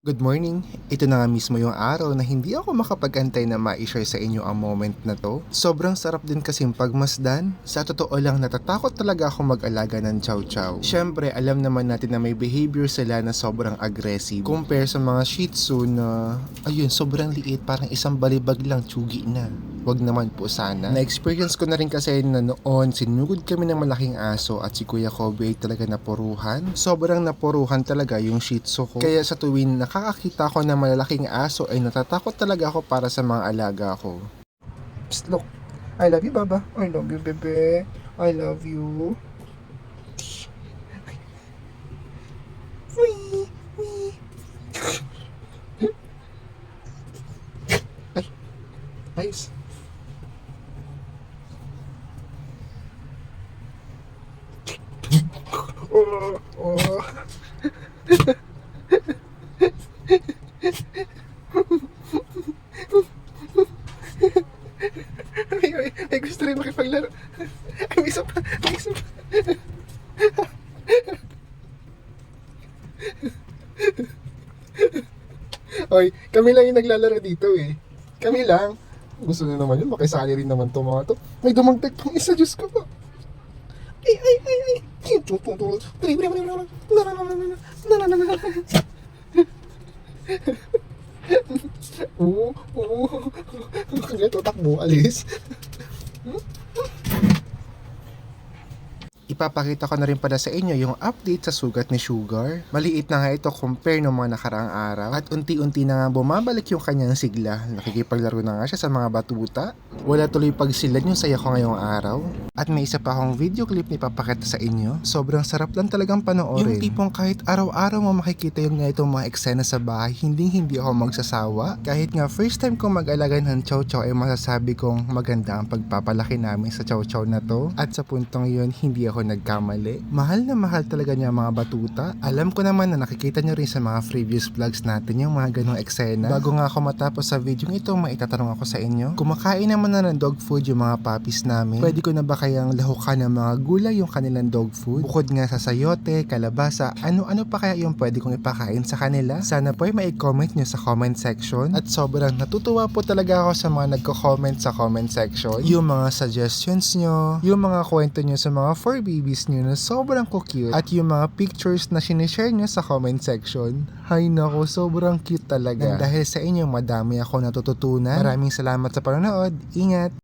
Good morning! Ito na nga mismo yung araw na hindi ako makapag-antay na ma-share sa inyo ang moment na to. Sobrang sarap din kasing pagmasdan. Sa totoo lang natatakot talaga ako mag-alaga ng chow chow. Siyempre, alam naman natin na may behavior sila na sobrang aggressive. Compare sa mga shih tzu na, ayun, sobrang liit, parang isang balibag lang, tsugi na. Wag naman po sana. Na-experience ko na rin kasi na noon, sinugod kami ng malaking aso at si Kuya Kobe ay talaga napuruhan. Sobrang napuruhan talaga yung shih tzu ko. Kaya sa tuwing nakakakita ko ng malalaking aso ay natatakot talaga ako para sa mga alaga ko. Psst, look. I love you, Baba. I love you, bebe. I love you. Wee, wee. Ay, ayos. Ay, ay, ay, gusto rin makipaglaro. Ay, isa pa, may isa pa. Oy, kami lang yung naglalaro dito eh. Kami lang. Gusto na naman yun, makisali rin naman to mga to. May dumagdag pang isa, Diyos ko po. Ay, ay, ay, ay. Oo, oo. To takbo, alis. Ipapakita ko na rin pala sa inyo yung update sa sugat ni Sugar. Maliit na nga ito compare ng mga nakaraang araw at unti-unti na nga bumabalik yung kanyang sigla. Nakikipaglaro na nga siya sa mga batuta. Wala tuloy pagsilad yung saya ko ngayong araw. At may isa pa akong video clip na ipapakita sa inyo. Sobrang sarap lang talagang panoorin. Yung tipong kahit araw-araw mo makikita yung ganitong mga eksena sa bahay, hindi hindi ako magsasawa. Kahit nga first time kong mag-alaga ng chow chow ay masasabi kong maganda ang pagpapalaki namin sa chow chow na to. At sa puntong yun, hindi ako nagkamali. Mahal na mahal talaga niya mga batuta. Alam ko naman na nakikita nyo rin sa mga previous vlogs natin yung mga ganong eksena. Bago nga ako matapos sa video ito, maitatanong ako sa inyo. Kumakain naman na ng dog food yung mga puppies namin. Pwede ko na ba kayang lahukan ng mga gulay yung kanilang dog food? Bukod nga sa sayote, kalabasa, ano-ano pa kaya yung pwede kong ipakain sa kanila? Sana po ay mai-comment nyo sa comment section. At sobrang natutuwa po talaga ako sa mga nagko-comment sa comment section. Yung mga suggestions nyo, yung mga kwento nyo sa mga fur babies nyo na sobrang cute. At yung mga pictures na sinishare nyo sa comment section. Hay nako, sobrang cute talaga. And dahil sa inyo, madami ako natututunan. Maraming salamat sa panonood. Ingat!